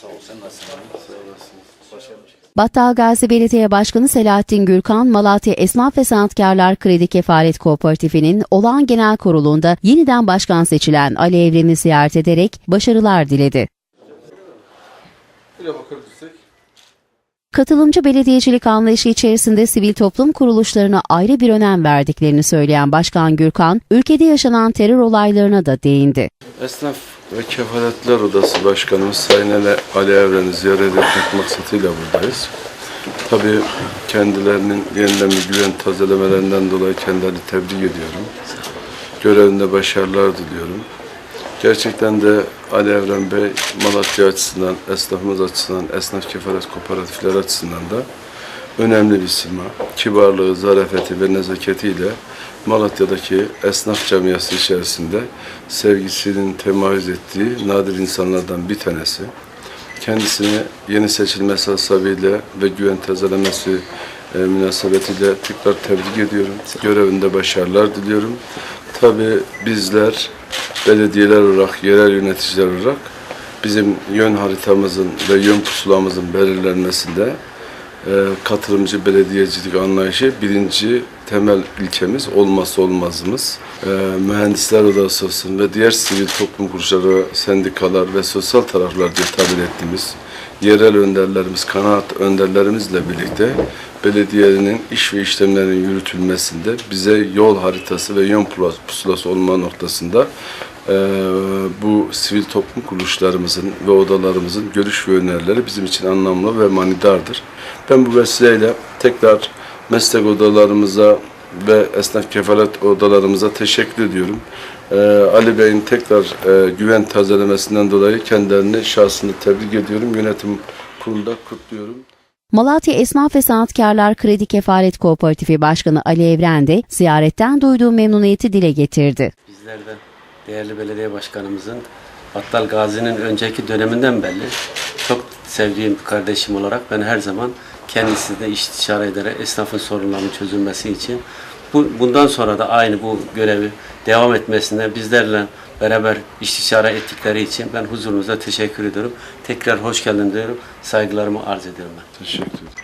Sağ ol. Sen nasılsın? Sağ olasın. Başarılı. Battal Gazi Belediye Başkanı Selahattin Gürkan, Malatya Esnaf ve Sanatkarlar Kredi Kefalet Kooperatifi'nin olağan genel kurulunda yeniden başkan seçilen Ali Evren'i ziyaret ederek başarılar diledi. Böyle bakabilirsek. Katılımcı belediyecilik anlayışı içerisinde sivil toplum kuruluşlarına ayrı bir önem verdiklerini söyleyen Başkan Gürkan, ülkede yaşanan terör olaylarına da değindi. Esnaf ve Kefaletler Odası Başkanımız Sayın Ali- Evren'i ziyaret etmek maksatıyla buradayız. Tabii kendilerinin yeniden bir güven tazelemelerinden dolayı kendilerini tebrik ediyorum. Görevinde başarılar diliyorum. Gerçekten de Ali Evren Bey Malatya açısından, esnafımız açısından, esnaf kefalet kooperatifleri açısından da önemli bir sima. Kibarlığı, zarafeti ve nezaketiyle Malatya'daki esnaf camiası içerisinde sevgisinin temayüz ettiği nadir insanlardan bir tanesi. Kendisini yeni seçilmesi hasabıyla ve güven tazelemesi e, münasebetiyle tekrar tebrik ediyorum. Görevinde başarılar diliyorum. Tabii bizler belediyeler olarak, yerel yöneticiler olarak bizim yön haritamızın ve yön pusulamızın belirlenmesinde katılımcı belediyecilik anlayışı birinci temel ilkemiz, olmazsa olmazımız. E, mühendisler odası olsun ve diğer sivil toplum kuruluşları, sendikalar ve sosyal taraflar diye tabir ettiğimiz yerel önderlerimiz, kanaat önderlerimizle birlikte belediyenin iş ve işlemlerinin yürütülmesinde bize yol haritası ve yön pusulası olma noktasında e, bu sivil toplum kuruluşlarımızın ve odalarımızın görüş ve önerileri bizim için anlamlı ve manidardır. Ben bu vesileyle tekrar meslek odalarımıza ve esnaf kefalet odalarımıza teşekkür ediyorum. E, Ali Bey'in tekrar e, güven tazelemesinden dolayı kendilerini şahsını tebrik ediyorum. Yönetim kurulunda kutluyorum. Malatya Esnaf ve Sanatkarlar Kredi Kefalet Kooperatifi Başkanı Ali Evren de ziyaretten duyduğu memnuniyeti dile getirdi. Bizlerden değerli belediye başkanımızın Battal Gazi'nin önceki döneminden belli çok sevdiğim kardeşim olarak ben her zaman kendisiyle istişare ederek esnafın sorunlarının çözülmesi için bu, bundan sonra da aynı bu görevi devam etmesinde bizlerle beraber istişare ettikleri için ben huzurunuza teşekkür ediyorum. Tekrar hoş geldin diyorum. Saygılarımı arz ediyorum ben. Teşekkür ederim.